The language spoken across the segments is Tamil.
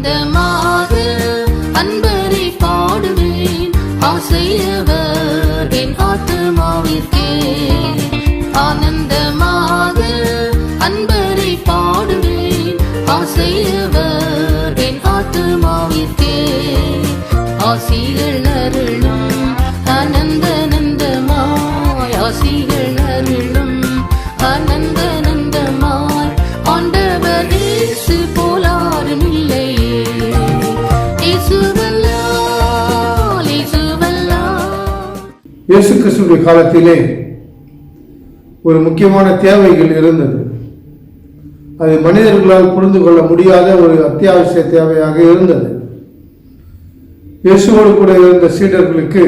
ஆனந்தமாக அன்பரை பாடுவேன். ஆசையவர் என் ஆத்துமாவிற்கே. ஆனந்தமாக அன்பரை பாடுவேன். ஆசையவர் என் ஆத்துமாவிற்கே. ஆசிகள் இயேசு கிறிஸ்துடைய காலத்திலே ஒரு முக்கியமான தேவைகள் இருந்தது. அது மனிதர்களால் புரிந்து கொள்ள முடியாத ஒரு அத்தியாவசிய தேவையாக இருந்தது. இயேசுவோடு கூட இருந்த சீடர்களுக்கு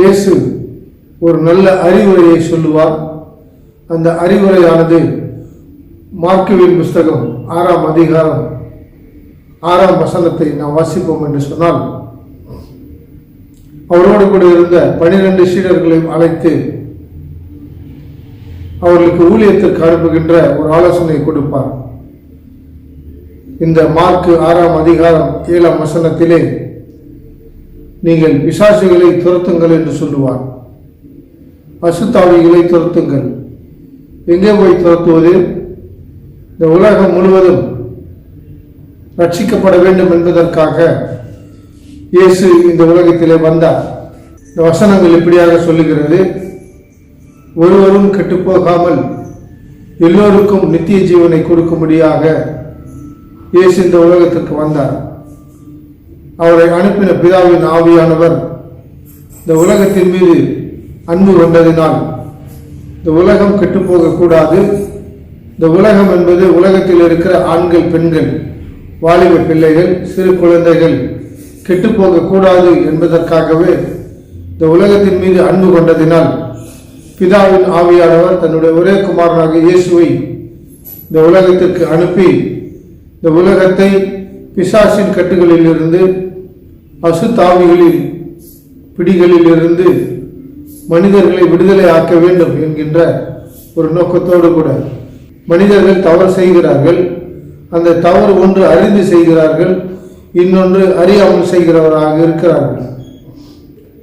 இயேசு ஒரு நல்ல அறிவுரையை சொல்லுவார். அந்த அறிவுரையானது மார்க்குவின் புஸ்தகம் ஆறாம் அதிகாரம் ஆறாம் வசனத்தை நாம் வாசிப்போம் என்று சொன்னால் அவரோடு கூட இருந்த பனிரெண்டு சீடர்களையும் அழைத்து அவர்களுக்கு ஊழியத்திற்கு அனுப்புகின்ற ஒரு ஆலோசனை கொடுப்பார். இந்த மார்க்கு ஆறாம் அதிகாரம் ஏழாம் வசனத்திலே நீங்கள் பிசாசுகளை துரத்துங்கள் என்று சொல்லுவார். பசுத்தாவிகளை துரத்துங்கள். எங்கே போய் துரத்துவது? இந்த உலகம் முழுவதும் ரட்சிக்கப்பட வேண்டும் என்பதற்காக இயேசு இந்த உலகத்திலே வந்தார். இந்த வசனங்கள் இப்படியாக சொல்லுகிறது. ஒருவரும் கெட்டுப்போகாமல் எல்லோருக்கும் நித்திய ஜீவனை கொடுக்கும்படியாக இயேசு இந்த உலகத்திற்கு வந்தார். அவரை அனுப்பின பிதாவின் ஆவியானவர் இந்த உலகத்தின் மீது அன்பு கொண்டதினால் இந்த உலகம் கெட்டுப்போகக்கூடாது. இந்த உலகம் என்பது உலகத்தில் இருக்கிற ஆண்கள் பெண்கள் வாலிப பிள்ளைகள் சிறு குழந்தைகள் கெட்டுப்போகக்கூடாது என்பதற்காகவே இந்த உலகத்தின் மீது அன்பு கொண்டதினால் பிதாவின் ஆவியானவர் தன்னுடைய ஒரே குமாரனாக இயேசுவை இந்த உலகத்திற்கு அனுப்பி இந்த உலகத்தை பிசாசின் கட்டுகளில் இருந்து பிடிகளிலிருந்து மனிதர்களை விடுதலை ஆக்க வேண்டும் என்கின்ற ஒரு நோக்கத்தோடு கூட மனிதர்கள் தவறு செய்கிறார்கள் அந்த தவறு ஒன்று அறிந்து செய்கிறார்கள் இன்னொன்று அறியாமல் செய்கிறவராக இருக்கிறார்கள்.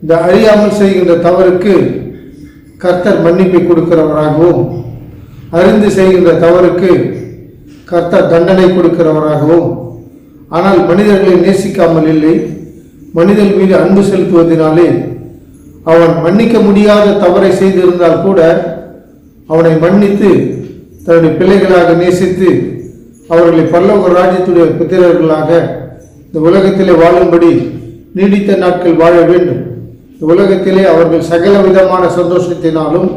இந்த அறியாமல் செய்கின்ற தவறுக்கு கர்த்தர் மன்னிப்பை கொடுக்கிறவராகவும் அறிந்து செய்கின்ற தவறுக்கு கர்த்தர் தண்டனை கொடுக்கிறவராகவும் ஆனால் மனிதர்களை நேசிக்காமல் இல்லை. மனிதன் மீது அன்பு செலுத்துவதனாலே அவன் மன்னிக்க முடியாத தவறை செய்திருந்தால் கூட அவனை மன்னித்து தன்னுடைய பிள்ளைகளாக நேசித்து அவர்களை பல்லவ ராஜ்யத்துடைய புத்திரர்களாக இந்த உலகத்திலே வாழும்படி நீடித்த நாட்கள் வாழ வேண்டும். இந்த உலகத்திலே அவர்கள் சகல விதமான சந்தோஷத்தினாலும்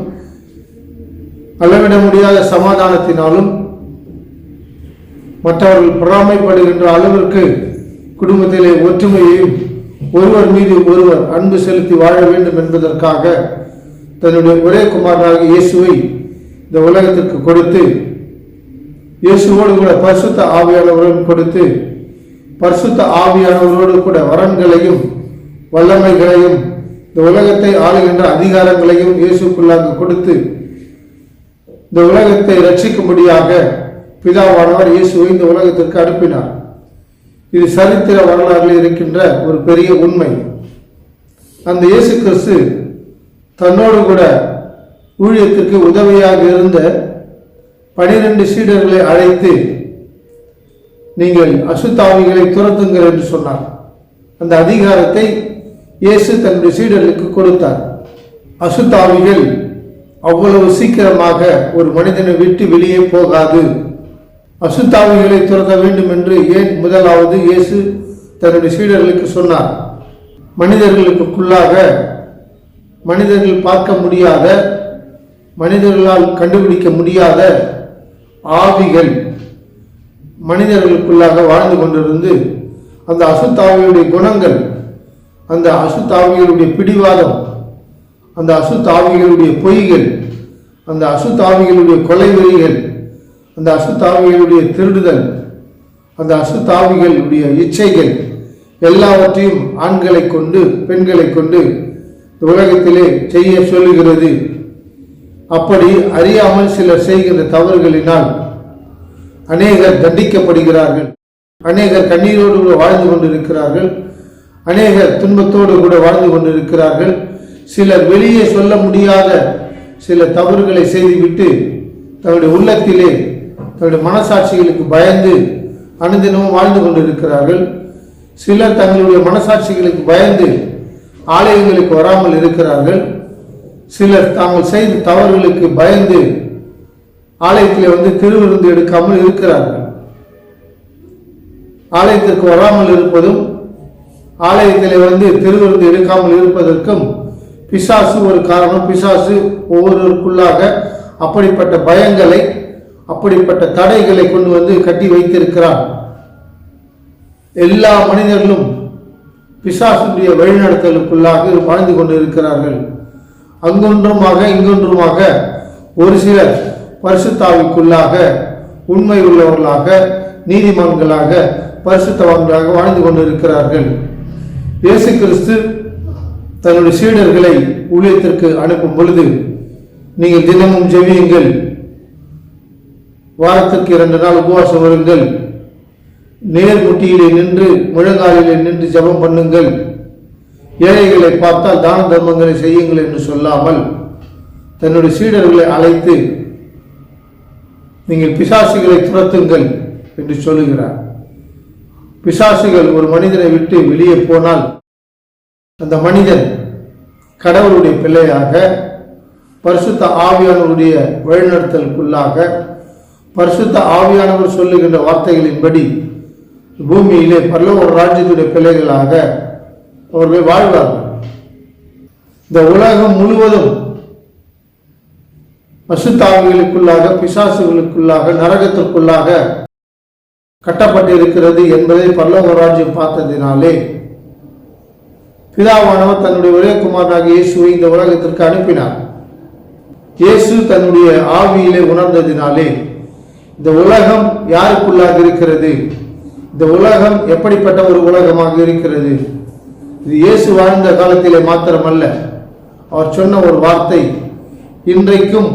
அளவிட முடியாத சமாதானத்தினாலும் மற்றவர்கள் பொறாமைப்படுகின்ற அளவிற்கு குடும்பத்திலே ஒற்றுமையையும் ஒருவர் மீது ஒருவர் அன்பு செலுத்தி வாழ வேண்டும் என்பதற்காக தன்னுடைய ஒரே குமாரனாக இயேசுவை இந்த உலகத்திற்கு கொடுத்து இயேசுவோடு கூட பரிசுத்த ஆவியாளர்களும் கொடுத்து பரிசுத்த ஆவியானவரோடு கூட வரன்களையும் வல்லமைகளையும் இந்த உலகத்தை ஆளுகின்ற அதிகாரங்களையும் இயேசுக்குள்ளாக கொடுத்து இந்த உலகத்தை ரட்சிக்கும்படியாக பிதாவானவர் இயேசுவை இந்த உலகத்திற்கு அனுப்பினார். இது சரித்திர வரலாறில் இருக்கின்ற ஒரு பெரிய உண்மை. அந்த இயேசு கிறிஸ்து தன்னோடு கூட ஊழியத்திற்கு உதவியாக இருந்த பனிரெண்டு சீடர்களை அழைத்து நீங்கள் அசுத்தாவிகளை துரத்துங்கள் என்று சொன்னார். அந்த அதிகாரத்தை இயேசு தன்னுடைய சீடர்களுக்கு கொடுத்தார். அசுத்தாவிகள் அவ்வளவு சீக்கிரமாக ஒரு மனிதனை விட்டு வெளியே போகாது. அசுத்தாவிகளை துரத்த வேண்டும் என்று ஏன் முதலாவது இயேசு தன்னுடைய சீடர்களுக்கு சொன்னார். மனிதர்களுக்குள்ளாக மனிதர்கள் பார்க்க முடியாத மனிதர்களால் கண்டுபிடிக்க முடியாத ஆவிகள் மனிதர்களுக்குள்ளாக வாழ்ந்து கொண்டிருந்து அந்த அசுத்தாவியுடைய குணங்கள் அந்த அசுத்தாவிகளுடைய பிடிவாதம் அந்த அசுத்தாவிகளுடைய பொய்கள் அந்த அசுத்தாவிகளுடைய கொலைவெறிகள் அந்த அசுத்தாவிகளுடைய திருடுதல் அந்த அசுத்தாவிகளுடைய இச்சைகள் எல்லாவற்றையும் ஆண்களை கொண்டு பெண்களை கொண்டு உலகத்திலே செய்ய சொல்லுகிறது. அப்படி அறியாமல் சிலர் செய்கின்ற தவறுகளினால் அநேகர் தண்டிக்கப்படுகிறார்கள். அநேகர் கண்ணீரோடு கூட வாழ்ந்து கொண்டிருக்கிறார்கள். அநேகர் துன்பத்தோடு கூட வாழ்ந்து கொண்டிருக்கிறார்கள். சிலர் வெளியே சொல்ல முடியாத சில தவறுகளை செய்துவிட்டு தன்னுடைய உள்ளத்திலே தன்னுடைய மனசாட்சிகளுக்கு பயந்து அனுதினமும் வாழ்ந்து கொண்டிருக்கிறார்கள். சிலர் தங்களுடைய மனசாட்சிகளுக்கு பயந்து ஆலயங்களுக்கு வராமல் இருக்கிறார்கள். சிலர் தாங்கள் செய்த தவறுகளுக்கு பயந்து ஆலயத்தில் வந்து திருவிருந்து எடுக்காமல் இருக்கிறார்கள். ஆலயத்திற்கு வராமல் இருப்பதும் ஆலயத்தில் வந்து திருவிருந்து எடுக்காமல் இருப்பதற்கும் பிசாசு ஒரு காரணம். பிசாசு ஒவ்வொருவருக்குள்ளாக அப்படிப்பட்ட பயங்களை அப்படிப்பட்ட தடைகளை கொண்டு வந்து கட்டி வைத்திருக்கிறார் எல்லா மனிதர்களும் பிசாசுடைய வழிநடத்தலுக்குள்ளாக வாழ்ந்து கொண்டு இருக்கிறார்கள் அங்கொன்றுமாக இங்கொன்றுமாக ஒரு சிலர் பரிசுத்தாவிக்குள்ளாக உண்மை உள்ளவர்களாக நீதிமான்களாக பரிசுத்தவான்களாக வாழ்ந்து கொண்டிருக்கிறார்கள். இயேசு கிறிஸ்து தன்னுடைய சீடர்களை ஊழியத்திற்கு அனுப்பும் பொழுது நீங்கள் தினமும் ஜெபியுங்கள். வாரத்திற்கு இரண்டு நாள் உபவாசம் வருங்கள் நேர்முட்டியிலே நின்று முழங்காலிலே நின்று ஜெபம் பண்ணுங்கள். ஏழைகளை பார்த்தால் தான தர்மங்களை செய்யுங்கள் என்று சொல்லாமல் தன்னுடைய சீடர்களை அழைத்து நீங்கள் பிசாசுகளை துரத்துங்கள் என்று சொல்லுகிறார். பிசாசுகள் ஒரு மனிதனை விட்டு வெளியே போனால் அந்த மனிதன் கடவுளுடைய பிள்ளையாக பரிசுத்த ஆவியானவருடைய வழிநடத்தலுக்குள்ளாக பரிசுத்த ஆவியானவர் சொல்லுகின்ற வார்த்தைகளின்படி பூமியிலே பல்லவர் ராஜ்யத்துடைய பிள்ளைகளாக அவர்கள் வாழ்வார்கள். இந்த உலகம் முழுவதும் பசுத்தாவிகளுக்குள்ளாக பிசாசுகளுக்குள்ளாக நரகத்திற்குள்ளாக கட்டப்பட்டிருக்கிறது என்பதை பல்லவராஜ்யம் பார்த்ததினாலே பிதாவானவர் தன்னுடைய ஒரே குமாரனாகிய இயேசுவை இந்த உலகத்திற்கு அனுப்பினார். இயேசு தன்னுடைய ஆவியிலே உணர்ந்ததினாலே இந்த உலகம் யாருக்குள்ளாக இருக்கிறது? இந்த உலகம் எப்படிப்பட்ட ஒரு உலகமாக இருக்கிறது? இது இயேசு வாழ்ந்த காலத்திலே மாத்திரமல்ல. அவர் சொன்ன ஒரு வார்த்தை இன்றைக்கும்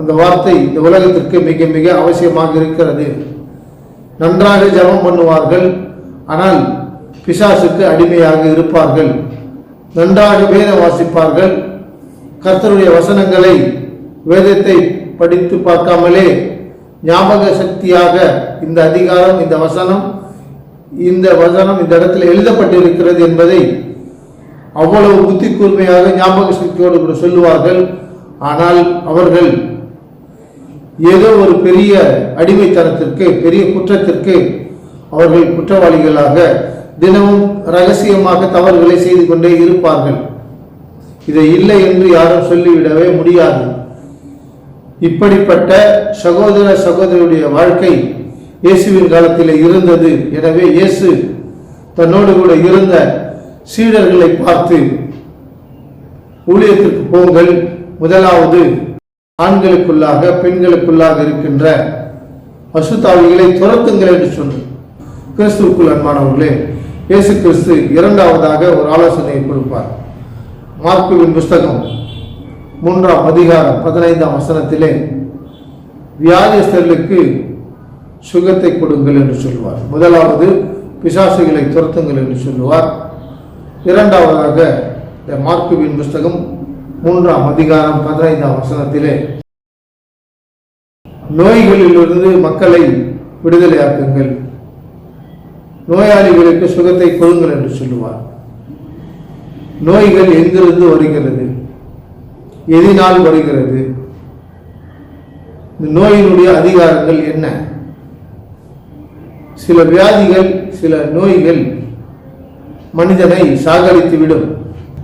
அந்த வார்த்தை இந்த உலகத்திற்கு மிக மிக அவசியமாக இருக்கிறது. நன்றாக ஜெபம் பண்ணுவார்கள் ஆனால் பிசாசுக்கு அடிமையாக இருப்பார்கள். நன்றாக வேதம் வாசிப்பார்கள். கர்த்தருடைய வசனங்களை வேதத்தை படித்து பார்க்காமலே ஞாபக சக்தியாக இந்த அதிகாரம் இந்த வசனம் இந்த வசனம் இந்த இடத்துல எழுதப்பட்டிருக்கிறது என்பதை அவ்வளவு புத்தி கூர்மையாக ஞாபக சக்தியோடு கூட சொல்லுவார்கள். ஆனால் அவர்கள் ஏதோ ஒரு பெரிய அடிமைத்தனத்திற்கு பெரிய குற்றத்திற்கு அவர்கள் குற்றவாளிகளாக தினமும் ரகசியமாக தவறுகளை செய்து கொண்டே இருப்பார்கள். இதை இல்லை என்று யாரும் சொல்லிவிடவே முடியாது. இப்படிப்பட்ட சகோதர சகோதரியுடைய வாழ்க்கை இயேசுவின் காலத்தில் இருந்தது. எனவே இயேசு தன்னோடு கூட இருந்த சீடர்களை பார்த்து ஊழியத்திற்கு போங்கள் முதலாவது ஆண்களுக்குள்ளாக பெண்களுக்குள்ளாக இருக்கின்ற பசுத்தாவிகளை துரத்துங்கள் என்று சொன்னார் கிறிஸ்துவுக்குள் அன்பானவர்களே இயேசு கிறிஸ்து இரண்டாவதாக ஒரு ஆலோசனையை கொடுப்பார். மார்க்குவின் புஸ்தகம் மூன்றாம் அதிகாரம் பதினைந்தாம் வசனத்திலே வியாதிஸ்தர்களுக்கு சுகத்தை கொடுங்கள் என்று சொல்வார். முதலாவது பிசாசுகளை துரத்துங்கள் என்று சொல்லுவார். இரண்டாவதாக இந்த மார்க்குவின் புஸ்தகம் மூன்றாம் அதிகாரம் பதினைந்தாம் வசனத்திலே நோய்களிலிருந்து மக்களை விடுதலையாக்குங்கள் நோயாளிகளுக்கு சுகத்தை கொடுங்கள் என்று சொல்லுவார். நோய்கள் எங்கிருந்து வருகிறது? எதினால் வருகிறது? இந்த நோயினுடைய அதிகாரங்கள் என்ன? சில வியாதிகள் சில நோய்கள் மனிதனை சாகரித்துவிடும்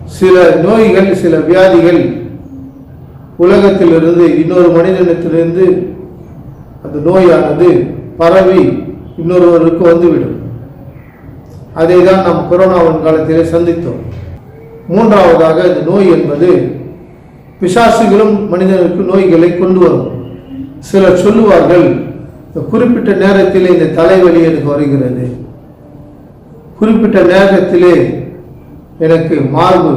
சில நோய்கள் சில வியாதிகள் உலகத்திலிருந்து இன்னொரு மனிதனத்திலிருந்து அந்த நோயானது பரவி இன்னொருவருக்கு வந்துவிடும். அதை தான் நாம் கொரோனாவின் காலத்திலே சந்தித்தோம். மூன்றாவதாக இந்த நோய் என்பது பிசாசுகளும் மனிதனுக்கு நோய்களை கொண்டு வரும். சிலர் சொல்லுவார்கள் இந்த குறிப்பிட்ட நேரத்திலே இந்த தலைவலி எனக்கு வருகிறது. குறிப்பிட்ட நேரத்திலே எனக்கு மார்பு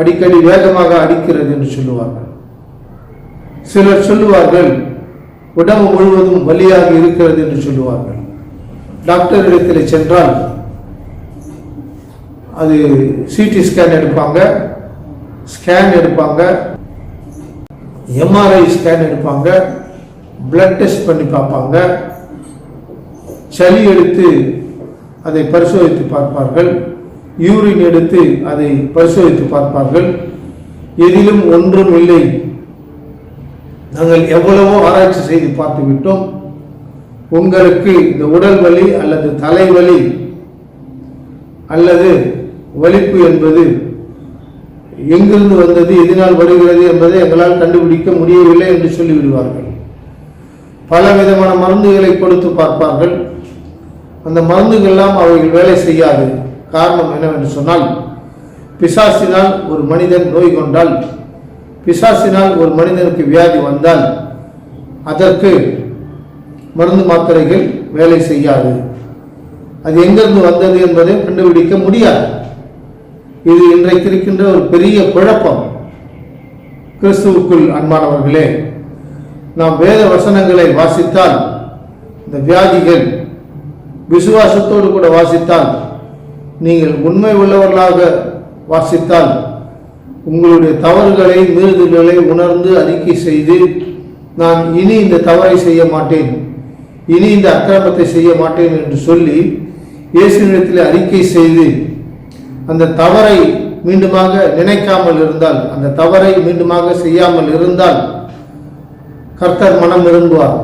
அடிக்கடி வேகமாக அடிக்கிறது என்று சொல்லுவார்கள். சிலர் சொல்லுவார்கள் உடம்பு முழுவதும் வலியாக இருக்கிறது என்று சொல்லுவார்கள். டாக்டர் இடத்தில் சென்றால் அது சிடி ஸ்கேன் எடுப்பாங்க ஸ்கேன் எடுப்பாங்க எம்ஆர்ஐ ஸ்கேன் எடுப்பாங்க பிளட் டெஸ்ட் பண்ணி பார்ப்பாங்க சளி எடுத்து அதை பரிசோதித்து பார்ப்பார்கள் யூரின் எடுத்து அதை பரிசோதித்து பார்ப்பார்கள். எதிலும் ஒன்றும் இல்லை. நாங்கள் எவ்வளவோ ஆராய்ச்சி செய்து பார்த்து விட்டோம் உங்களுக்கு இந்த உடல் வலி அல்லது தலைவலி அல்லது வலிப்பு என்பது எங்கிருந்து வந்தது எதனால் வருகிறது என்பதை எங்களால் கண்டுபிடிக்க முடியவில்லை என்று சொல்லிவிடுவார்கள். பல விதமான மருந்துகளை கொடுத்து பார்ப்பார்கள். அந்த மருந்துகள்லாம் அவர்கள் வேலை செய்யாது. காரணம் என்னவென்று சொன்னால் பிசாசினால் ஒரு மனிதன் நோய் கொண்டால் பிசாசினால் ஒரு மனிதனுக்கு வியாதி வந்தால் அதற்கு மருந்து மாத்திரைகள் வேலை செய்யாது. அது எங்கிருந்து வந்தது என்பதை கண்டுபிடிக்க முடியாது. இது இன்றைக்கு இருக்கின்ற ஒரு பெரிய குழப்பம். கிறிஸ்துவுக்குள் அன்பானவர்களே நாம் வேத வசனங்களை வாசித்தால் இந்த வியாதிகள் விசுவாசத்தோடு கூட வாசித்தால் நீங்கள் உண்மை உள்ளவர்களாக வாசித்தால் உங்களுடைய தவறுகளை மீறுதல்களை உணர்ந்து அறிக்கை செய்து நான் இனி இந்த தவறை செய்ய மாட்டேன். இனி இந்த அக்கிரமத்தை செய்ய மாட்டேன் என்று சொல்லி இயேசுவிடத்தில் அறிக்கை செய்து அந்த தவறை மீண்டுமாக நினைக்காமல் இருந்தால் அந்த தவறை மீண்டுமாக செய்யாமல் இருந்தால் கர்த்தர் மனம் விரும்புவார்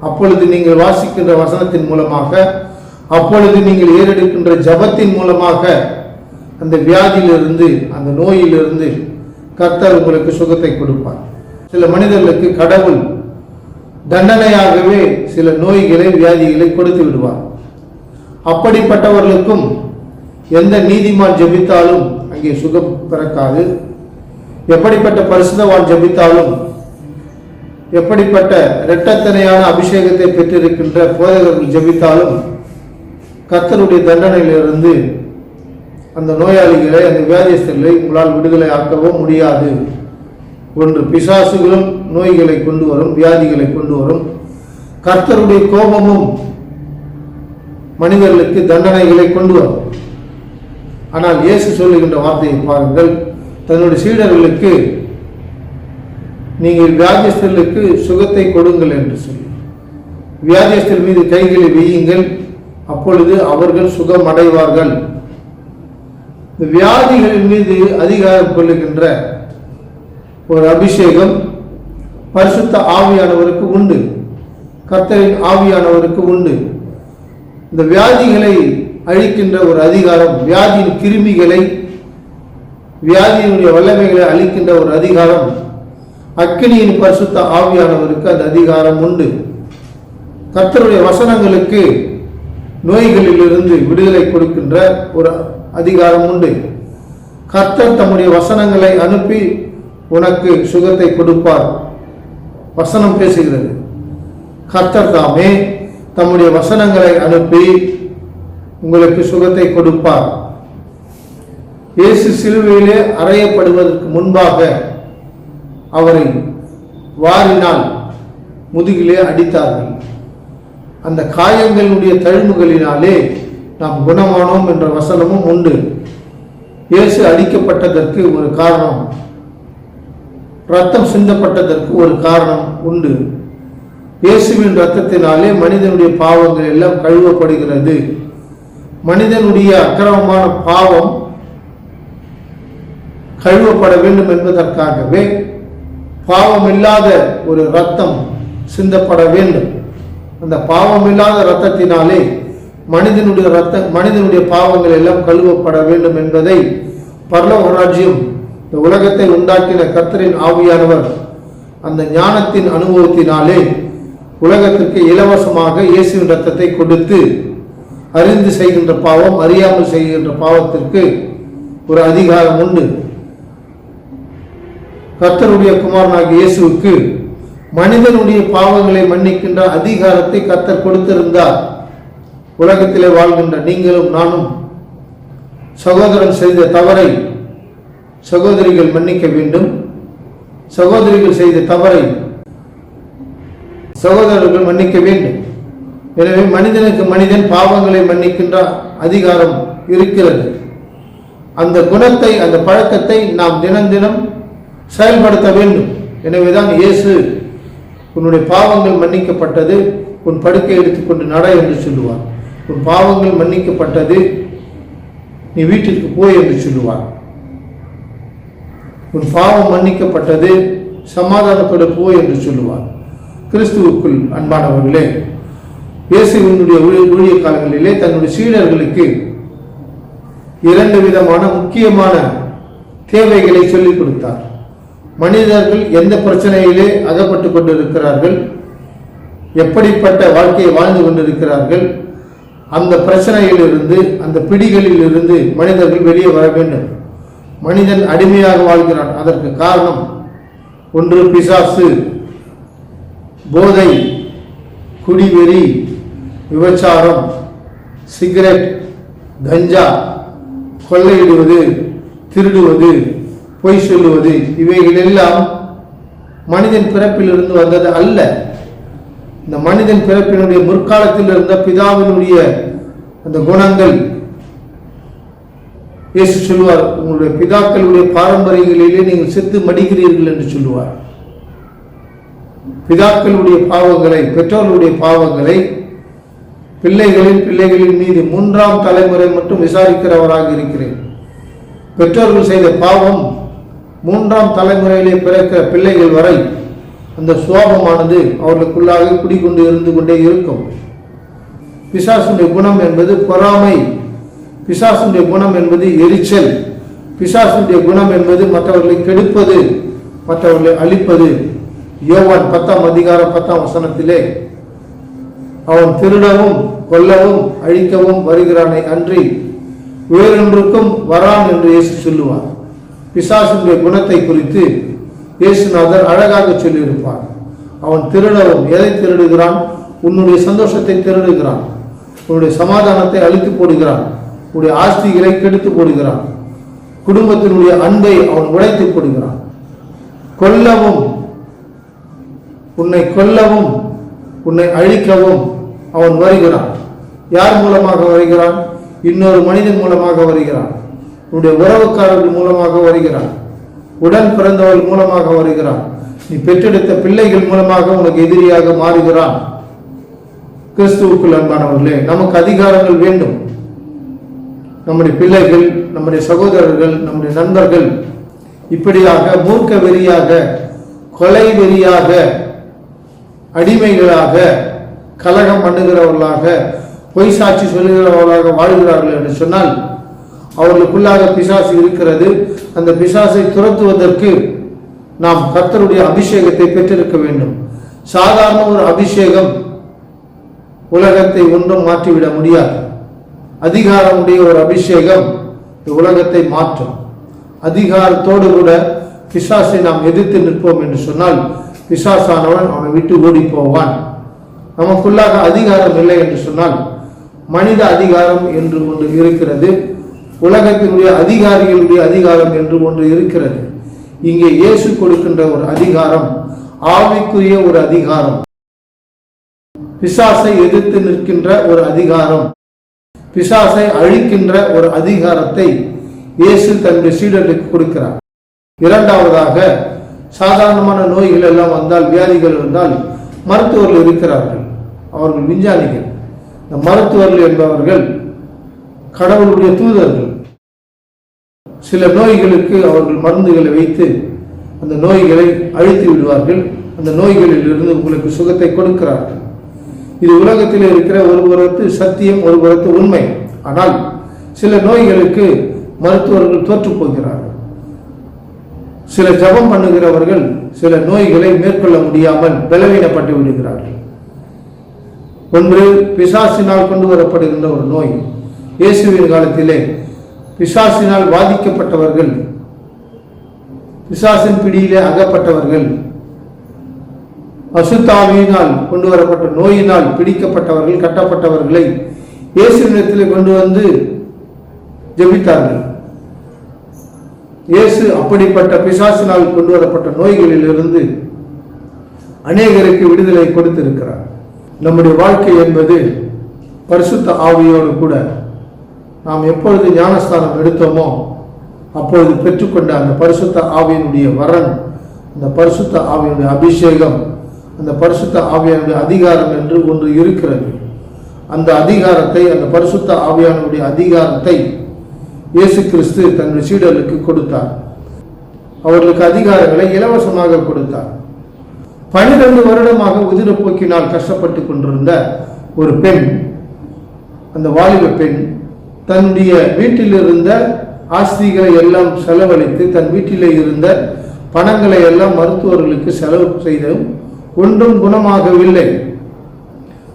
அப்பொழுது நீங்கள் வாசிக்கின்ற வசனத்தின் மூலமாக அப்பொழுது நீங்கள் ஏறெடுக்கின்ற ஜபத்தின் மூலமாக அந்த வியாதியிலிருந்து அந்த நோயிலிருந்து கர்த்தர் உங்களுக்கு சுகத்தை கொடுப்பார். சில மனிதர்களுக்கு கடவுள் தண்டனையாகவே சில நோய்களை வியாதிகளை கொடுத்து விடுவார். அப்படிப்பட்டவர்களுக்கும் எந்த நீதிமான் ஜெபித்தாலும் அங்கே சுகம் பிறக்காது. எப்படிப்பட்ட பரிசுதவான் ஜெபித்தாலும் எப்படிப்பட்ட இரட்டத்தனையான அபிஷேகத்தை பெற்றிருக்கின்ற போதகர்கள் ஜெபித்தாலும் கர்த்தருடைய தண்டனையிலிருந்து அந்த நோயாளிகளை அந்த வியாதிஸ்தர்களை உங்களால் விடுதலை ஆக்கவோ முடியாது. ஒன்று பிசாசுகளும் நோய்களை கொண்டு வரும் வியாதிகளை கொண்டு வரும். கர்த்தருடைய கோபமும் மனிதர்களுக்கு தண்டனைகளை கொண்டு வரும். ஆனால் இயேசு சொல்லுகின்ற வார்த்தையை பாருங்கள். தன்னுடைய சீடர்களுக்கு நீங்கள் வியாதிஸ்தர்களுக்கு சுகத்தை கொடுங்கள் என்று சொல்லி. வியாதிஸ்தர் மீது கைகளை வெய்யுங்கள் அப்பொழுது அவர்கள் சுகம் அடைவார்கள் இந்த வியாதிகளின் மீது அதிகாரம் கொள்ளுகின்ற ஒரு அபிஷேகம் பரிசுத்த ஆவியானவருக்கு உண்டு. கர்த்தரின் ஆவியானவருக்கு உண்டு. இந்த வியாதிகளை அழிக்கின்ற ஒரு அதிகாரம் வியாதியின் கிருமிகளை வியாதியினுடைய வல்லமைகளை அழிக்கின்ற ஒரு அதிகாரம் அக்கினியின் பரிசுத்த ஆவியானவருக்கு அந்த அதிகாரம் உண்டு. கர்த்தருடைய வசனங்களுக்கு நோய்களிலிருந்து விடுதலை கொடுக்கின்ற ஒரு அதிகாரம் உண்டு கர்த்தர் தம்முடைய வசனங்களை அனுப்பி உனக்கு சுகத்தை கொடுப்பார். வசனம் பேசுகிறது. கர்த்தர் தாமே தம்முடைய வசனங்களை அனுப்பி உங்களுக்கு சுகத்தை கொடுப்பார். இயேசு சிலுவையிலே அறையப்படுவதற்கு முன்பாக அவரை வாரினால் முதுகிலே அடித்தார்கள். அந்த காயங்களுடைய தழும்புகளினாலே நாம் குணமானோம் என்ற வசனமும் உண்டு. இயேசு அடிக்கப்பட்டதற்கு ஒரு காரணம். ரத்தம் சிந்தப்பட்டதற்கு ஒரு காரணம் உண்டு. இயேசுவின் ரத்தத்தினாலே மனிதனுடைய பாவங்கள் எல்லாம் கழுவப்படுகிறது. மனிதனுடைய அக்கிரமமான பாவம் கழுவப்பட வேண்டும் என்பதற்காகவே பாவம் இல்லாத ஒரு ரத்தம் சிந்தப்பட வேண்டும். அந்த பாவம் இல்லாத ரத்தத்தினாலே மனிதனுடைய ரத்த மனிதனுடைய பாவங்கள் எல்லாம் கழுவப்பட வேண்டும் என்பதை பரலோக ராஜ்யம் இந்த உலகத்தை உண்டாக்கின கர்த்தரின் ஆவியானவர் அந்த ஞானத்தின் அனுபவத்தினாலே உலகத்திற்கு இலவசமாக இயேசுவின் ரத்தத்தை கொடுத்து அறிந்து செய்கின்ற பாவம் அறியாமல் செய்கின்ற பாவத்திற்கு ஒரு அதிகாரம் உண்டு. கர்த்தருடைய குமாரனாகிய இயேசுவுக்கு மனிதனுடைய பாவங்களை மன்னிக்கின்ற அதிகாரத்தை கர்த்தர் கொடுத்திருந்தார். உலகத்திலே வாழ்கின்ற நீங்களும் நானும் சகோதரன் செய்த தவறை சகோதரிகள் மன்னிக்க வேண்டும். சகோதரிகள் செய்த தவறை சகோதரர்கள் மன்னிக்க வேண்டும். எனவே மனிதனுக்கு மனிதன் பாவங்களை மன்னிக்கின்ற அதிகாரம் இருக்கிறது. அந்த குணத்தை அந்த பழக்கத்தை நாம் தினம் தினம் செயல்படுத்த வேண்டும். எனவேதான் இயேசு உன்னுடைய பாவங்கள் மன்னிக்கப்பட்டது உன் படுக்கை எடுத்துக்கொண்டு நட என்று சொல்லுவார். உன் பாவங்கள் மன்னிக்கப்பட்டது. நீ வீட்டிற்கு போய் என்று சொல்லுவார். உன் பாவம் மன்னிக்கப்பட்டது சமாதானப்பட போ என்று சொல்லுவார். கிறிஸ்துவுக்குள் அன்பானவர்களே இயேசுவினுடைய ஊழிய ஊழிய காலங்களிலே தன்னுடைய சீடர்களுக்கு இரண்டு விதமான முக்கியமான தேவைகளை சொல்லிக் கொடுத்தார். மனிதர்கள் எந்த பிரச்சனையிலே அகப்பட்டு கொண்டிருக்கிறார்கள்? எப்படிப்பட்ட வாழ்க்கையை வாழ்ந்து கொண்டிருக்கிறார்கள்? அந்த பிரச்சனையிலிருந்து அந்த பிடிகளில் இருந்து மனிதர்கள் வெளியே வர வேண்டும். மனிதன் அடிமையாக வாழ்கிறான். அதற்கு காரணம் ஒன்று பிசாசு போதை குடிவெறி விபச்சாரம் சிகரெட் கஞ்சா கொள்ளையிடுவது திருடுவது பொய் சொல்லுவது இவைகள் எல்லாம் மனிதன் பிறப்பிலிருந்து வந்தது அல்ல. இந்த மனிதன் பிறப்பினுடைய முற்காலத்தில் இருந்த பிதாவினுடைய அந்த குணங்கள் இயேசு சொல்லுவார் உங்களுடைய பிதாக்களுடைய பாரம்பரியங்களிலே நீங்கள் செத்து மடிக்கிறீர்கள் என்று சொல்லுவார். பிதாக்களுடைய பாவங்களை பெற்றோர்களுடைய பாவங்களை பிள்ளைகளின் பிள்ளைகளின் மீது மூன்றாம் தலைமுறை மட்டும் விசாரிக்கிறவராக இருக்கிறேன். பெற்றோர்கள் செய்த பாவம் மூன்றாம் தலைமுறையிலே பிறக்கிற பிள்ளைகள் வரை அந்த சோபமானது அவர்களுக்குள்ளாக குடிக்கொண்டு இருந்து கொண்டே இருக்கும். பிசாசுடைய குணம் என்பது பொறாமை. பிசாசுடைய குணம் என்பது எரிச்சல். பிசாசுடைய குணம் என்பது மற்றவர்களை கெடுப்பது மற்றவர்களை அழிப்பது. யோவான் பத்தாம் அதிகாரம் பத்தாம் வசனத்திலே அவன் திருடவும் கொல்லவும் அழிக்கவும் வருகிறானே அன்றி வேறொன்றுக்கும் வரான் என்று இயேசு சொல்லுவார். பிசாசுடைய குணத்தை குறித்து இயேசுநாதர் அழகாக சொல்லியிருப்பார். அவன் திருடவும் எதை திருடுகிறான்? உன்னுடைய சந்தோஷத்தை திருடுகிறான். உன்னுடைய சமாதானத்தை அழித்து போடுகிறான். உன்னுடைய ஆஸ்திகளை கெடுத்து போடுகிறான். குடும்பத்தினுடைய அன்பை அவன் உடைத்து போடுகிறான். கொல்லவும் உன்னை கொல்லவும் உன்னை அழிக்கவும் அவன் வருகிறான். யார் மூலமாக வருகிறான்? இன்னொரு மனிதன் மூலமாக வருகிறான். உன்னுடைய உறவுக்காரர்கள் மூலமாக வருகிறான். உடன் பிறந்தவள் மூலமாக வருகிறான். நீ பெற்றெடுத்த பிள்ளைகள் மூலமாக உனக்கு எதிரியாக மாறுகிறான். கிறிஸ்துவுக்குள் அன்பானவர்களே நமக்கு அதிகாரங்கள் வேண்டும். நம்முடைய பிள்ளைகள் நம்முடைய சகோதரர்கள் நம்முடைய நண்பர்கள் இப்படியாக மூர்க்க வெறியாக கொலை வெறியாக அடிமைகளாக கலகம் பண்ணுகிறவர்களாக பொய் சாட்சி சொல்லுகிறவர்களாக வாழ்கிறார்கள் என்று சொன்னால் அவர்களுக்குள்ளாக பிசாசு இருக்கிறது. அந்த பிசாசை துரத்துவதற்கு நாம் கர்த்தருடைய அபிஷேகத்தை பெற்றிருக்க வேண்டும். சாதாரண ஒரு அபிஷேகம் உலகத்தை ஒன்றும் மாற்றிவிட முடியாது. அதிகாரமுடைய ஒரு அபிஷேகம் உலகத்தை மாற்றும். அதிகாரத்தோடு கூட பிசாசை நாம் எதிர்த்து நிற்போம் என்று சொன்னால் பிசாசானவன் அவனை விட்டு ஓடி போவான். நமக்குள்ளாக அதிகாரம் இல்லை என்று சொன்னால் மனித அதிகாரம் என்று ஒன்று இருக்கிறது. உலகத்தினுடைய அதிகாரிகளுடைய அதிகாரம் என்று ஒன்று இருக்கிறது. இங்கே இயேசு கொடுக்கின்ற ஒரு அதிகாரம் ஆவிக்குரிய ஒரு அதிகாரம். பிசாசை எதிர்த்து நிற்கின்ற ஒரு அதிகாரம். பிசாசை அழிக்கின்ற ஒரு அதிகாரத்தை இயேசு தன்னுடைய சீடர்களுக்கு கொடுக்கிறார். இரண்டாவதாக சாதாரணமான நோய்கள் எல்லாம் வந்தால் வியாதிகள் வந்தால் மருத்துவர்கள் இருக்கிறார்கள். அவர்கள் விஞ்ஞானிகள். இந்த மருத்துவர்கள் என்பவர்கள் கடவுளுடைய தூதர்கள். சில நோய்களுக்கு அவர்கள் மருந்துகளை வைத்து அந்த நோய்களை அழித்து விடுவார்கள். அந்த நோய்களில் இருந்து உங்களுக்கு சுகத்தை கொடுக்கிறார்கள். இது உலகத்தில் இருக்கிற ஒரு புறத்து சத்தியம் ஒரு புறத்து உண்மை. ஆனால் சில நோய்களுக்கு மருத்துவர்கள் தோற்று போகிறார்கள். சில ஜபம் பண்ணுகிறவர்கள் சில நோய்களை மேற்கொள்ள முடியாமல் பலவீனப்பட்டு விடுகிறார்கள். ஒன்று பிசாசினால் கொண்டு வரப்படுகின்ற ஒரு நோய். இயேசுவின் காலத்திலே பிசாசினால் பாதிக்கப்பட்டவர்கள் பிசாசின் பிடியிலே அகப்பட்டவர்கள் அசுத்தாவியினால் கொண்டு வரப்பட்ட நோயினால் பிடிக்கப்பட்டவர்கள் கட்டப்பட்டவர்களை இயேசுவிடத்திலே கொண்டு வந்து ஜெபித்தார்கள். இயேசு அப்படிப்பட்ட பிசாசினால் கொண்டு வரப்பட்ட நோய்களிலிருந்து அநேகருக்கு விடுதலை கொடுத்திருக்கிறார். நம்முடைய வாழ்க்கை என்பது பரிசுத்த ஆவியோடு கூட நாம் எப்பொழுது ஞானஸ்தானம் எடுத்தோமோ அப்பொழுது பெற்றுக்கொண்ட அந்த பரிசுத்த ஆவியினுடைய வரன் அந்த பரிசுத்த ஆவியினுடைய அபிஷேகம் அந்த பரிசுத்த ஆவியானுடைய அதிகாரம் என்று ஒன்று இருக்கிறது. அந்த அதிகாரத்தை அந்த பரிசுத்த ஆவியானுடைய அதிகாரத்தை இயேசு கிறிஸ்து தன்னுடைய சீடர்களுக்கு கொடுத்தார். அவர்களுக்கு அதிகாரங்களை இலவசமாக கொடுத்தார். பனிரெண்டு வருடமாக உதிரப்போக்கினால் கஷ்டப்பட்டு கொண்டிருந்த ஒரு பெண் அந்த வாலிப பெண் தன்னுடைய வீட்டில் இருந்த ஆஸ்திகளை எல்லாம் செலவழித்து தன் வீட்டிலே இருந்த பணங்களை எல்லாம் மருத்துவர்களுக்கு செலவு செய்தும் ஒன்றும் குணமாகவில்லை.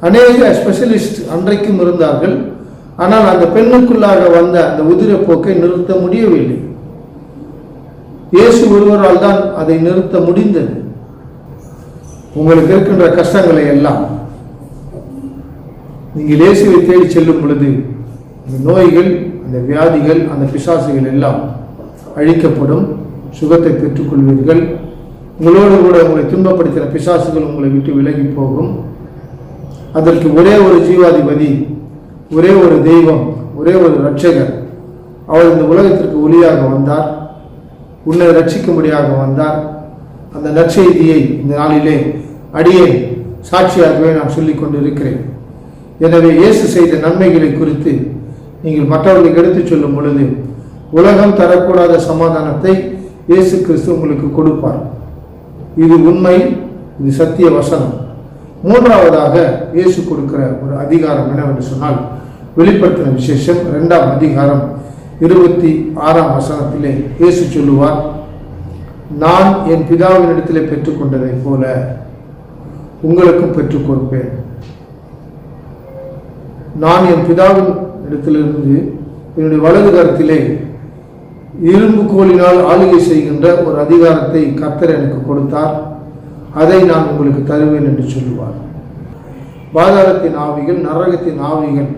அநேக ஸ்பெஷலிஸ்ட் அன்றைக்கும் இருந்தார்கள். ஆனால் அந்த பெண்ணுக்குள்ளாக வந்த அந்த உதிரப்போக்கை நிறுத்த முடியவில்லை. இயேசு ஒருவரால் தான் அதை நிறுத்த முடிந்தது. உங்களுக்கு இருக்கின்ற கஷ்டங்களை எல்லாம் நீங்கள் இயேசுவை தேடி செல்லும் பொழுது அந்த நோய்கள் அந்த வியாதிகள் அந்த பிசாசுகள் எல்லாம் அழிக்கப்படும். சுகத்தை பெற்றுக்கொள்வீர்கள். உங்களோடு கூட உங்களை துன்பப்படுத்தின பிசாசுகள் உங்களை விட்டு விலகி போகும். அதற்கு ஒரே ஒரு ஜீவாதிபதி ஒரே ஒரு தெய்வம் ஒரே ஒரு ரட்சகர் அவர் இந்த உலகத்திற்கு ஒளியாக வந்தார். உன்னை ரட்சிக்கும்படியாக வந்தார். அந்த நற்செய்தியை இந்த நாளிலே அடியே சாட்சியாகவே நான் சொல்லிக் கொண்டிருக்கிறேன் எனவே இயேசு செய்த நன்மைகளை குறித்து நீங்கள் மற்றவர்களுக்கு எடுத்துச் சொல்லும் பொழுது உலகம் தரக்கூடாத சமாதானத்தை இயேசு கிறிஸ்து உங்களுக்கு கொடுப்பார். இது உண்மை இது சத்திய வசனம். மூன்றாவதாக இயேசு கொடுக்கிற ஒரு அதிகாரம் என்னவென்று சொன்னால் வெளிப்படுத்தின விசேஷம் இரண்டாம் அதிகாரம் இருபத்தி ஆறாம் வசனத்திலே இயேசு சொல்லுவார் நான் என் பிதாவின் இடத்திலே பெற்றுக்கொண்டதைப் போல உங்களுக்கும் பெற்றுக் கொடுப்பேன். நான் என் பிதாவின் இடத்திலிருந்து என்னுடைய வலது கரத்திலே இரும்பு கோலினால் ஆளுகை செய்கின்ற ஒரு அதிகாரத்தை கர்த்தர் எனக்கு கொடுத்தார். அதை நான் உங்களுக்கு தருவேன் என்று சொல்லுவார். பாதாளத்தின் ஆவிகள் நரகத்தின் ஆவிகள்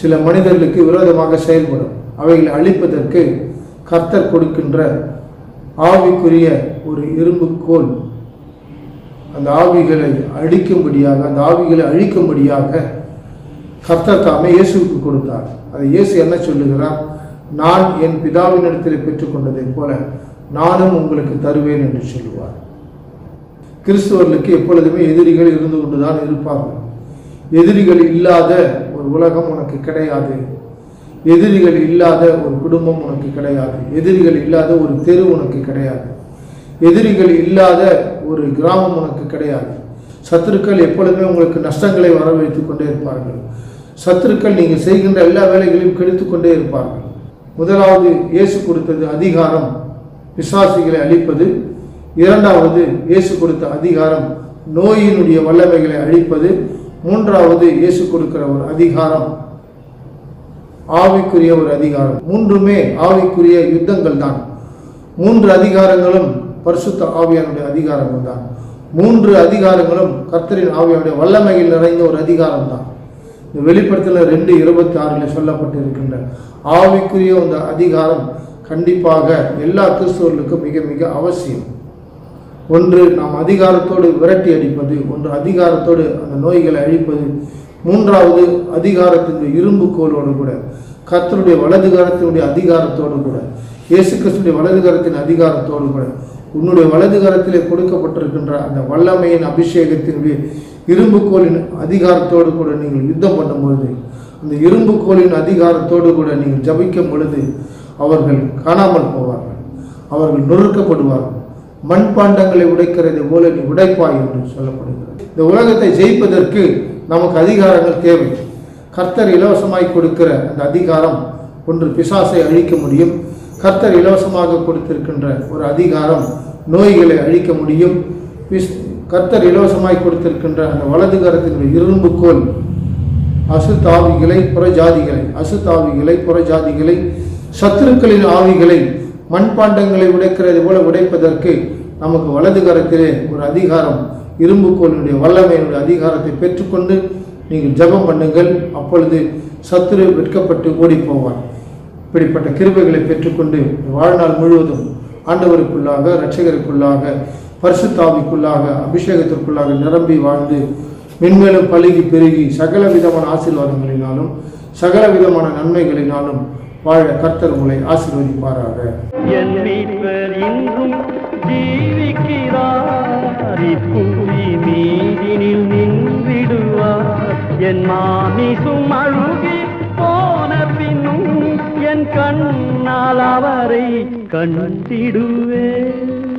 சில மனிதர்களுக்கு விரோதமாக செயல்படும். அவைகளை அழிப்பதற்கு கர்த்தர் கொடுக்கின்ற ஆவிக்குரிய ஒரு இரும்புக்கோல் அந்த ஆவிகளை அழிக்கும்படியாக அந்த ஆவிகளை அழிக்கும்படியாக கர்த்தர் தாமே இயேசுவுக்கு கொடுத்தார். அதை இயேசு என்ன சொல்லுகிறார்? நான் என் பிதாவினிடத்தில் பெற்றுக்கொண்டதைப் போல நானும் உங்களுக்கு தருவேன் என்று சொல்லுவார். கிறிஸ்துவர்களுக்கு எப்பொழுதுமே எதிரிகள் இருந்து கொண்டுதான் இருப்பார்கள். எதிரிகள் இல்லாத ஒரு உலகம் உனக்கு கிடையாது. எதிரிகள் இல்லாத ஒரு குடும்பம் உனக்கு கிடையாது. எதிரிகள் இல்லாத ஒரு தெரு உனக்கு கிடையாது. எதிரிகள் இல்லாத ஒரு கிராமம் உனக்கு கிடையாது. சத்துருக்கள் எப்பொழுதுமே உங்களுக்கு நஷ்டங்களை வரவழைத்துக் கொண்டே இருப்பார்கள். சத்துருக்கள் நீங்கள் செய்கின்ற எல்லா வேலைகளையும் கெடுத்துக்கொண்டே இருப்பார்கள். முதலாவது இயேசு கொடுத்தது அதிகாரம். விசுவாசிகளை அழிப்பது. இரண்டாவது இயேசு கொடுத்த அதிகாரம் நோயினுடைய வல்லமைகளை அழிப்பது. மூன்றாவது இயேசு கொடுக்கிற ஒரு அதிகாரம் ஆவிக்குரிய ஒரு அதிகாரம். மூன்றுமே ஆவிக்குரிய யுத்தங்கள் தான். மூன்று அதிகாரங்களும் பரிசுத்த ஆவியானுடைய அதிகாரங்கள் தான். மூன்று அதிகாரங்களும் கர்த்தரின் ஆவியானுடைய வல்லமையில் நிறைந்த ஒரு அதிகாரம் தான். வெளிப்படத்தில் ரெண்டு இருபத்தி ஆறில் சொல்லப்பட்டு இருக்கின்ற ஆவிக்குரிய அந்த அதிகாரம் கண்டிப்பாக எல்லா கிறிஸ்தவர்களுக்கும் மிக மிக அவசியம். ஒன்று நாம் அதிகாரத்தோடு விரட்டி அடிப்பது ஒன்று அதிகாரத்தோடு அந்த நோய்களை அழிப்பது மூன்றாவது அதிகாரத்தினுடைய இரும்பு கோலோடு கூட கர்த்தருடைய வலதுகாரத்தினுடைய அதிகாரத்தோடு கூட இயேசு கிறிஸ்துடைய வலதுகாரத்தின் அதிகாரத்தோடு கூட உன்னுடைய வலதுகாரத்திலே கொடுக்கப்பட்டிருக்கின்ற அந்த வல்லமையின் அபிஷேகத்தினுடைய இரும்புக்கோலின் அதிகாரத்தோடு கூட நீங்கள் யுத்தம் பண்ணும்பொழுது அந்த இரும்புக்கோளின் அதிகாரத்தோடு கூட நீங்கள் ஜபிக்கும் பொழுது அவர்கள் காணாமல் போவார்கள். அவர்கள் நொறுக்கப்படுவார்கள். மண்பாண்டங்களை உடைக்கிறது போல நீ உடைப்பாய் என்று சொல்லப்படுகிறது. இந்த உலகத்தை ஜெயிப்பதற்கு நமக்கு அதிகாரங்கள் தேவை. கர்த்தர் இலவசமாய் கொடுக்கிற அந்த அதிகாரம் ஒன்று பிசாசை அழிக்க முடியும். கர்த்தர் இலவசமாக கொடுத்திருக்கின்ற ஒரு அதிகாரம் நோய்களை அழிக்க முடியும். பிஸ்- கர்த்தர் இலவசமாய் கொடுத்திருக்கின்ற அந்த வலது கரத்தினுடைய இரும்புக்கோல் அசுத்தாவிகளை புறஜாதிகளை அசுத்தாவிகளை புறஜாதிகளை சத்துருக்களின் ஆவிகளை மண்பாண்டங்களை உடைக்கிறது போல உடைப்பதற்கு நமக்கு வலது கரத்திலே ஒரு அதிகாரம் இரும்புக்கோலினுடைய வல்லமையினுடைய அதிகாரத்தை பெற்றுக்கொண்டு நீங்கள் ஜெபம் பண்ணுங்கள். அப்பொழுது சத்துரு வெட்கப்பட்டு ஓடி போவார் இப்படிப்பட்ட கிருபைகளை பெற்றுக்கொண்டு வாழ்நாள் முழுவதும் ஆண்டவருக்குள்ளாக இரட்சகருக்குள்ளாக பரிசுத்தாவிக்குள்ளாக அபிஷேகத்திற்குள்ளாக நிரம்பி வாழ்ந்து மென்மேலும் பழுகி பெருகி சகல விதமான ஆசீர்வாதங்களினாலும் சகல விதமான நன்மைகளினாலும் வாழ கர்த்தர் உங்களை ஆசீர்வதிப்பாராக. என் மீட்பர் இன்றும் என் மாமிசும் அழுகி போன பின்னும் என் கண்ணால் அவரை கண்டிடுவேன்.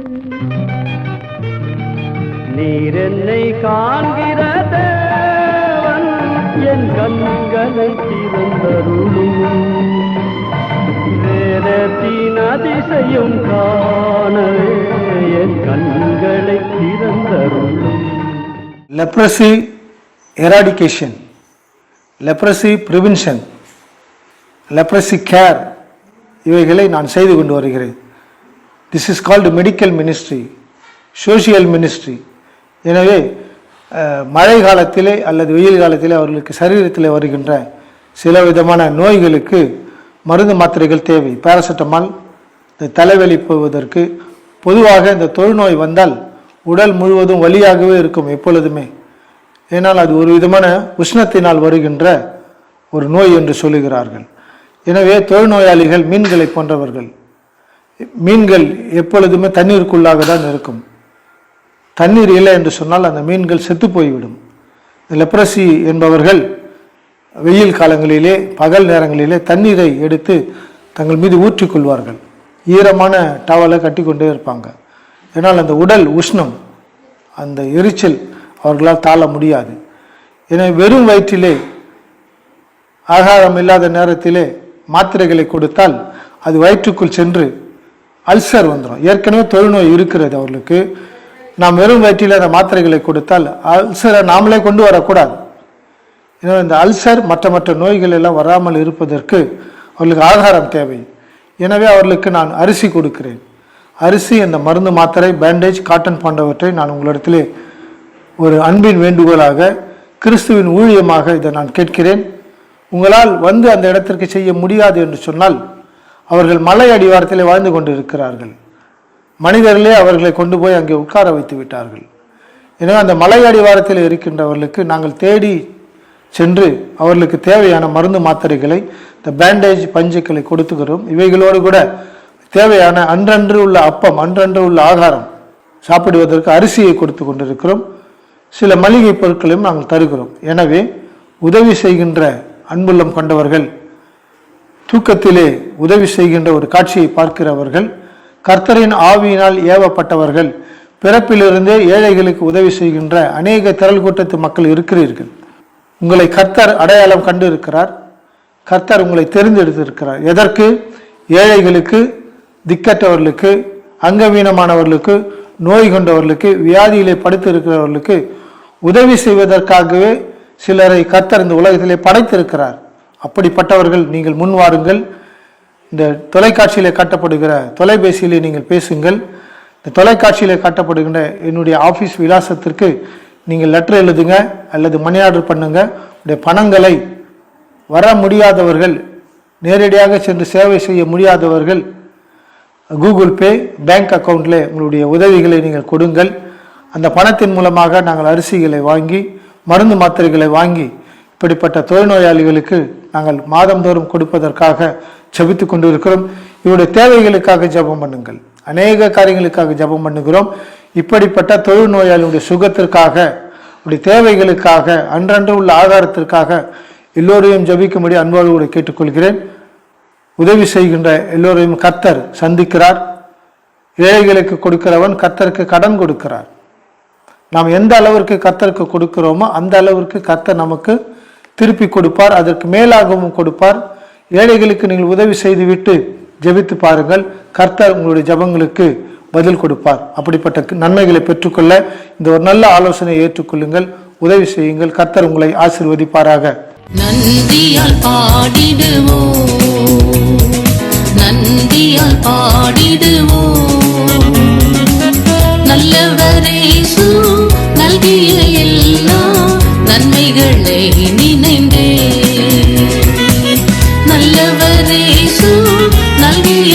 நீர் என்னை காண்கிற தேவன் என் கண்களை திறந்தருளும். வேதத்தின் அதிசயம் காணவே என் கண்களை திறந்தருளும். Leprosy eradication leprosy prevention leprosy care இவைகளை நான் செய்து கொண்டு வருகிறேன். This is called medical ministry social ministry எனவே மழை காலத்திலே அல்லது வெயில் காலத்திலே அவர்களுக்கு சரீரத்தில் வருகின்ற சில விதமான நோய்களுக்கு மருந்து மாத்திரைகள் தேவை. பேராசிட்டமால் இந்த தலைவலி போவதற்கு பொதுவாக இந்த தொழுநோய் வந்தால் உடல் முழுவதும் வலியாகவே இருக்கும் எப்பொழுதுமே. ஏனால் அது ஒரு விதமான உஷ்ணத்தினால் வருகின்ற ஒரு நோய் என்று சொல்லுகிறார்கள். எனவே தொழுநோயாளிகள் மீன்களை போன்றவர்கள் மீன்கள் எப்பொழுதுமே தண்ணீருக்குள்ளாக தான் இருக்கும். தண்ணீர் இல்லை என்று சொன்னால் அந்த மீன்கள் செத்து போய்விடும். லெப்ரசி என்பவர்கள் வெயில் காலங்களிலே பகல் நேரங்களிலே தண்ணீரை எடுத்து தங்கள் மீது ஊற்றிக்கொள்வார்கள். ஈரமான டவலை கட்டி கொண்டே இருப்பாங்க. ஏன்னால் அந்த உடல் உஷ்ணம் அந்த எரிச்சல் அவர்களால் தாழ முடியாது. எனவே வெறும் வயிற்றிலே ஆகாரம் இல்லாத நேரத்திலே மாத்திரைகளை கொடுத்தால் அது வயிற்றுக்குள் சென்று அல்சர் வந்துடும் ஏற்கனவே தொழுநோய் இருக்கிறது அவர்களுக்கு. நாம் வெறும் வயிற்றில் அந்த மாத்திரைகளை கொடுத்தால் அல்சரை நாமளே கொண்டு வரக்கூடாது. எனவே இந்த அல்சர் மற்ற மற்ற நோய்கள் எல்லாம் வராமல் இருப்பதற்கு அவர்களுக்கு ஆகாரம் தேவை. எனவே அவர்களுக்கு நான் அரிசி கொடுக்கிறேன். அரிசி அந்த மருந்து மாத்திரை பேண்டேஜ் காட்டன் போன்றவற்றை நான் உங்களிடத்திலே ஒரு அன்பின் வேண்டுகோளாக கிறிஸ்துவின் ஊழியமாக இதை நான் கேட்கிறேன். உங்களால் வந்து அந்த இடத்திற்கு செய்ய முடியாது என்று சொன்னால் அவர்கள் மலை அடிவாரத்திலே வாழ்ந்து கொண்டு இருக்கிறார்கள் மனிதர்களே அவர்களை கொண்டு போய் அங்கே உட்கார வைத்து விட்டார்கள். எனவே அந்த மலை அடிவாரத்தில் இருக்கின்றவர்களுக்கு நாங்கள் தேடி சென்று அவர்களுக்கு தேவையான மருந்து மாத்திரைகளை இந்த பேண்டேஜ் பஞ்சுக்களை கொடுத்துக்கிறோம் இவைகளோடு கூட தேவையான அன்றன்று உள்ள அப்பம் அன்றன்று உள்ள ஆகாரம் சாப்பிடுவதற்கு அரிசியை கொடுத்து கொண்டிருக்கிறோம். சில மளிகை பொருட்களையும் நாங்கள் தருகிறோம். எனவே உதவி செய்கின்ற அன்புள்ளம் கொண்டவர்கள் தூக்கத்திலே உதவி செய்கின்ற ஒரு காட்சியை பார்க்கிறவர்கள் கர்த்தரின் ஆவியினால் ஏவப்பட்டவர்கள் பிறப்பிலிருந்தே ஏழைகளுக்கு உதவி செய்கின்ற அநேக திரள் கூட்டத்து மக்கள் இருக்கிறீர்கள். உங்களை கர்த்தர் அடையாளம் கண்டு இருக்கிறார் கர்த்தர் உங்களை தெரிந்தெடுத்திருக்கிறார். எதற்கு? ஏழைகளுக்கு திக்கற்றவர்களுக்கு அங்கவீனமானவர்களுக்கு நோய் கொண்டவர்களுக்கு வியாதியிலே படுத்து இருக்கிறவர்களுக்கு உதவி செய்வதற்காகவே சிலரை கர்த்தர் இந்த உலகத்திலே படைத்திருக்கிறார். அப்படிப்பட்டவர்கள் நீங்கள் முன் வாருங்கள் இந்த தொலைக்காட்சியில் காட்டப்படுகிற தொலைபேசியிலே நீங்கள் பேசுங்கள். இந்த தொலைக்காட்சியில் காட்டப்படுகின்ற என்னுடைய ஆஃபீஸ் விலாசத்திற்கு நீங்கள் லெட்டர் எழுதுங்க அல்லது மணி ஆர்டர் பண்ணுங்க. உடைய பணங்களை வர முடியாதவர்கள் நேரடியாக சென்று சேவை செய்ய முடியாதவர்கள் கூகுள் பே பேங்க் அக்கௌண்ட்டில் உங்களுடைய உதவிகளை நீங்கள் கொடுங்கள். அந்த பணத்தின் மூலமாக நாங்கள் அரிசிகளை வாங்கி மருந்து மாத்திரைகளை வாங்கி இப்படிப்பட்ட தொழில்நோயாளிகளுக்கு நாங்கள் மாதந்தோறும் கொடுப்பதற்காக ஜபித்து கொண்டு இருக்கிறோம் இவருடைய தேவைகளுக்காக ஜெபம் பண்ணுங்கள். அநேக காரியங்களுக்காக ஜெபம் பண்ணுகிறோம். இப்படிப்பட்ட தொழுநோயாளியுடைய சுகத்திற்காக உடைய தேவைகளுக்காக அன்றன்று உள்ள ஆதாரத்திற்காக எல்லோரையும் ஜபிக்கும்படி அன்போடு கூட கேட்டுக்கொள்கிறேன். உதவி செய்கின்ற எல்லோரையும் கத்தர் சந்திக்கிறார். ஏழைகளுக்கு கொடுக்கிறவன் கத்தருக்கு கடன் கொடுக்கிறார். நாம் எந்த அளவிற்கு கத்தருக்கு கொடுக்கிறோமோ அந்த அளவிற்கு கத்தர் நமக்கு திருப்பி கொடுப்பார். அதற்கு மேலாகவும் கொடுப்பார். ஏழைகளுக்கு நீங்கள் உதவி செய்துவிட்டு ஜெபித்து பாருங்கள். கர்த்தர் உங்களுடைய ஜபங்களுக்கு பதில் கொடுப்பார். அப்படிப்பட்ட நன்மைகளை பெற்றுக்கொள்ள இந்த ஒரு நல்ல ஆலோசனையை ஏற்றுக்கொள்ளுங்கள். உதவி செய்யுங்கள். கர்த்தர் உங்களை ஆசிர்வதிப்பாராக. நந்தியால் பாடிடுவோம் நந்தியால் பாடிடுவோம் நல்லவரே நல்கிய எல்லா நன்மைகளை நினைந்தேன் இயேசு நல்கிய